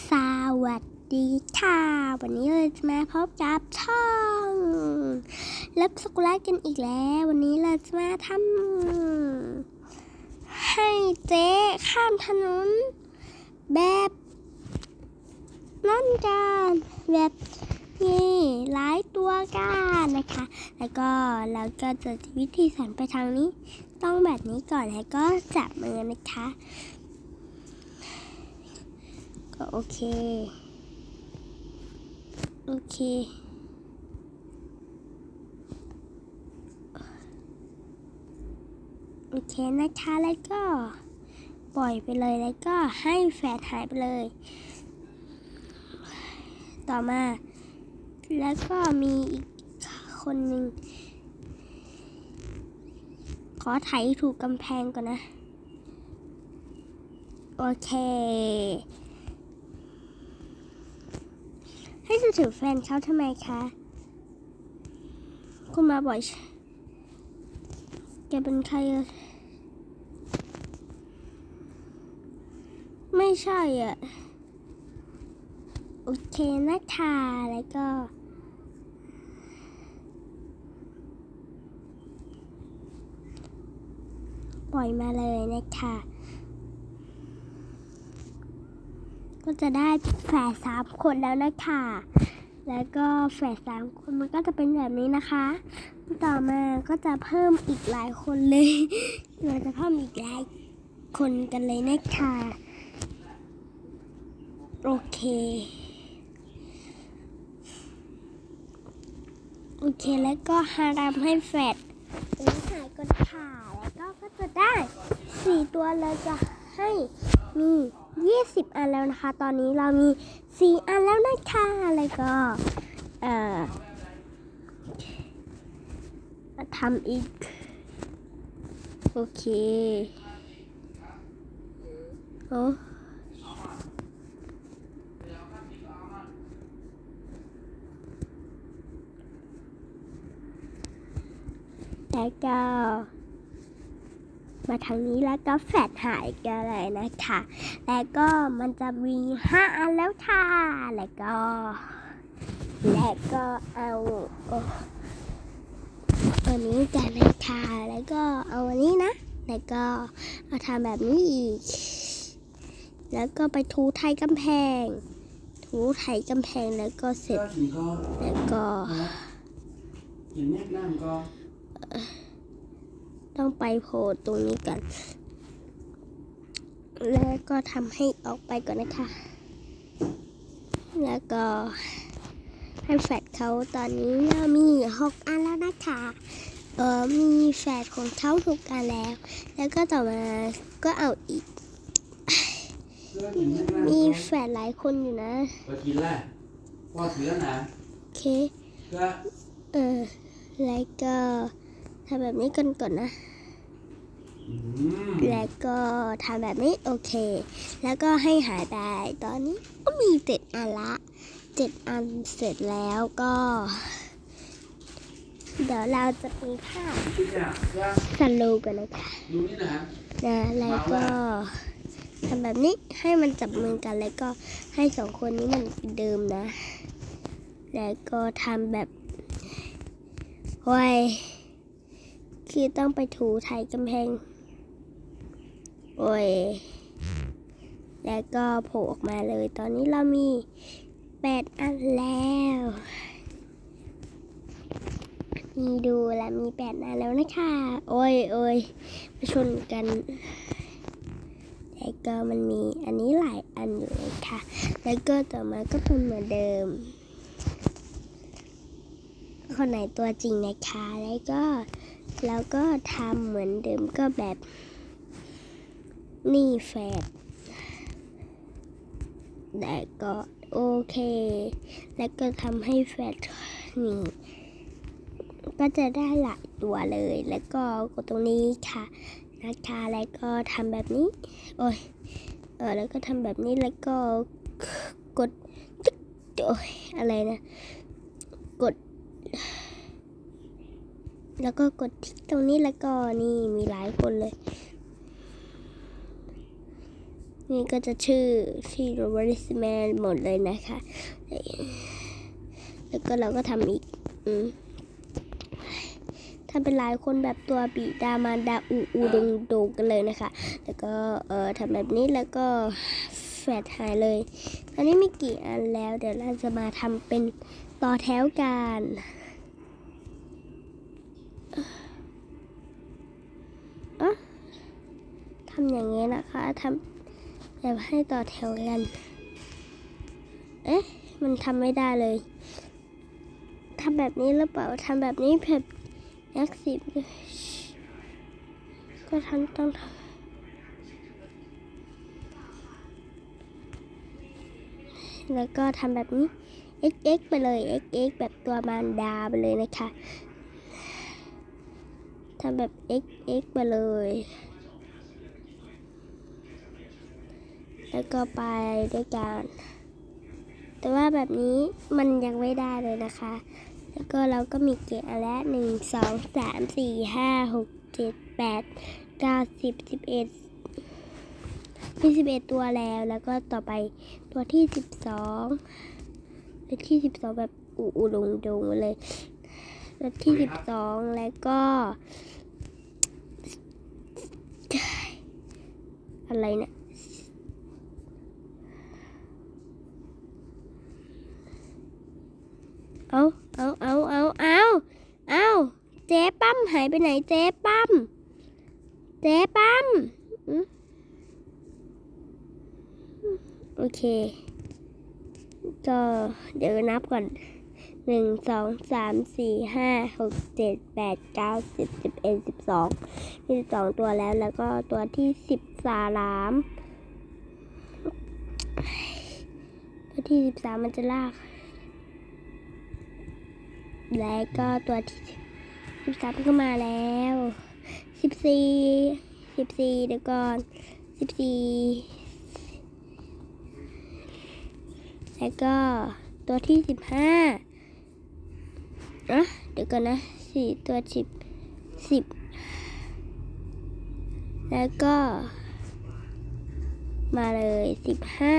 สวัสดีค่ะ วันนี้เราจะมาพบกับช่องเล็บสกุลกันอีกแล้ว วันนี้เราจะมาทำให้เจ๊ข้ามถนน แบบนั่นกันแบบนี่หลายตัวกันนะคะ แล้วก็เราก็จะวิธีสันไปทางนี้ ต้องแบบนี้ก่อนแล้วก็จับมือนะคะ โอเค โอเค โอเคนะคะแล้วก็ ปล่อยไปเลยแล้วก็ให้แฟดหายไปเลย ต่อมา แล้วก็มีอีกคนหนึ่งขอไถถูกกำแพงก่อนนะ โอเค ให้จะถือแฟนเขาทำไมคะ คุณมาบ่อยแกเป็นใคร ไม่ใช่อะ โอเคนะคะแล้วก็ปล่อยมาเลยนะคะ ก็ จะได้แฝดสามคนแล้วนะคะ แล้วก็แฝดสามคนมันก็จะเป็นแบบนี้นะคะ ต่อมาก็จะเพิ่มอีกหลายคนเลย เราจะเพิ่มอีกหลายคนกันเลยนะคะ โอเค โอเคแล้วก็ฮารามให้แฟดอันนี้หายกดขาแล้วก็ก็จะได้สี่ตัวเราจะให้มี 20 อันแล้วนะคะ ตอนนี้เรามี 4 อันแล้วนะคะแล้วก็เอ่อทำอีก โอเคโอ้แล้วก็ มาทางนี้แล้วก็แฟดหายกันเลยนะคะ แล้วก็มันจะมีห้าอันแล้วค่ะ แล้วก็ แล้วก็เอาอันนี้กันนะคะ แล้วก็เอาอันนี้นะ แล้วก็เอาทำแบบนี้อีก แล้วก็ไปทูไทยกำแพง ทูไทยกำแพงแล้วก็เสร็จ แล้วก็เห็นแนบน้ำก็ ต้องไปโผล่ตรงนี้ก่อน แล้วก็ทำให้ออกไปก่อนนะคะ แล้วก็ให้แฟดเขาตอนนี้เรามีหกอันแล้วนะคะเออมีแฟดของเขาหกอันแล้ว แล้วก็ต่อมาก็เอาอีกก็เห็นแนบน้ำมีก็แฟดหลายคนอยู่นะไปกินแล้วพอถือแล้วนะโอเคก็เออ แล้วก็ ทำแบบนี้กันก่อนนะอืมแล้วก็ทำแบบนี้โอเค แล้วก็ให้หายไป ตอนนี้ก็มีเจ็ดอันละเจ็ดอันเสร็จแล้วก็ เดี๋ยวเราจะมีภาพคิดเนี่ยก็สโลว์กันนะคะดูนี่นะฮะนะแล้วก็ทำแบบนี้ให้มันจับมือกันแล้วก็ให้สองคนนี้มันเดิมนะ แล้วก็ทำแบบไว้ คือต้องไปถูไทยกำแพง โอ้ย แล้วก็โผล่ออกมาเลย ตอนนี้เรามีแปดอันแล้วนี่ดูแล้วมีแปดอันแล้วนะคะ โอ้ยโอ้ยมาชนกันแล้วก็มันมีอันนี้หลายอันอยู่เลยค่ะ แล้วก็ต่อมาก็เป็นเหมือนเดิม คนไหนตัวจริงนะคะ แล้วก็ เราก็ทำเหมือนเดิมก็แบบนี่แฟดแต่ก็โอเค แล้วก็ทำให้แฟดนี่ ก็จะได้หลายตัวเลย แล้วก็กดตรงนี้ค่ะนะคะแล้วก็ทำแบบนี้ โอ้ย เออ แล้วก็ทำแบบนี้ แล้วก็กดโอ้ยอะไรนะ กด แล้วก็กดที่ตรงนี้แล้วก็นี่มีหลายคนเลย นี่ก็จะชื่อที่โรเบอริสแมนหมดเลยนะคะ แล้วก็เราก็ทำอีกอืมทำเป็นหลายคนแบบตัวบีดามารดาอูอูดงโดงกันเลยนะคะ แล้วก็เอ่อทำแบบนี้แล้วก็แฟดหายเลย ตอนนี้มีกี่อันแล้ว เดี๋ยวเราจะมาทำเป็นต่อแถวกัน ทำอย่างนี้นะคะทำแบบให้ต่อแถวกัน เอ๊ะ มันทำไม่ได้เลยทำแบบนี้หรือเปล่าทำแบบนี้แบบยักษ์สิบก็ทำต้องทำแล้วก็ทำแบบนี้ xx ไปเลย xx แบบตัวมารดาไปเลยนะคะ ทำแบบ xx ไปเลย แล้วก็ไปด้วยกัน แต่ว่าแบบนี้มันยังไม่ได้เลยนะคะ แล้วก็เราก็มีเกรดอันละหนึ่งสองสามสี่ห้าหกเจ็ดแปดเก้าสิบสิบเอ็ดมีสิบเอ็ดตัวแล้ว แล้วก็ต่อไปตัวที่สิบสองตัวที่สิบสองแบบอูอูดงดงเลยตัวที่สิบสองแล้วก็ อะไรเนี่ย เอาเอาเอาเอาเอาเอาเจ๊ปั้มหายไปไหนเจ๊ปั้ม เจ๊ปั้มอืมโอเค ก็เดี๋ยวนับก่อนหนึ่งสองสามสี่ห้าหกเจ็ดแปดเก้าสิบสิบเอ็ดสิบสองมีสิบสองตัวแล้วแล้วก็ตัวที่สิบ สามตัวที่สิบสามมันจะลาก แล้วก็ตัวที่สิบสามก็มาแล้วสิบสี่สิบสี่เดี๋ยวก่อนสิบสี่แล้วก็ตัวที่สิบห้าอะเดี๋ยวก่อนนะสี่ตัวสิบสิบแล้วก็ มาเลยสิบห้า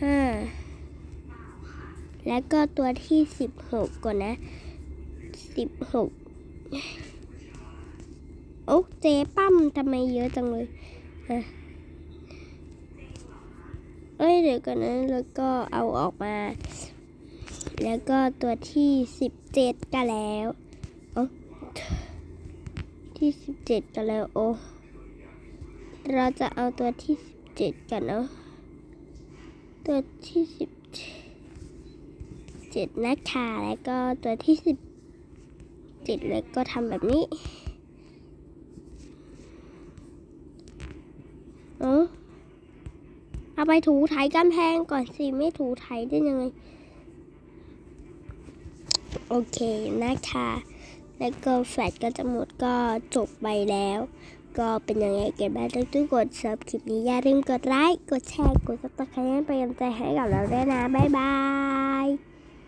ห้าแล้วก็ตัวที่สิบหกก่อนนะสิบหกโอ้เจ๊ปั้มทำไมเยอะจังเลยเอ้ยเดี๋ยวก่อนนะแล้วก็เอาออกมา แล้วก็ตัวที่สิบเจ็ดก็แล้วเอ้ที่สิบเจ็ดก็แล้วโอ้ เราจะเอาตัวที่สิบเจ็ดกันเนาะตัวที่สิบเจ็ดนะคะแล้วก็ตัวที่สิบเจ็ดแล้วก็ทำแบบนี้เออเอาไปถูไถกำแพงก่อนสิ ไม่ถูไถได้ยังไง โอเคนะคะ แล้วก็แฟลชก็จะหมดก็จบไปแล้ว ก็เป็นยังไงกันบ้างทุกๆกดซับคลิปนี้อย่าลืมกดไลค์ กดแชร์ กดซับสไครต์เป็นกำลังใจให้กับเราด้วยนะ บ๊ายบาย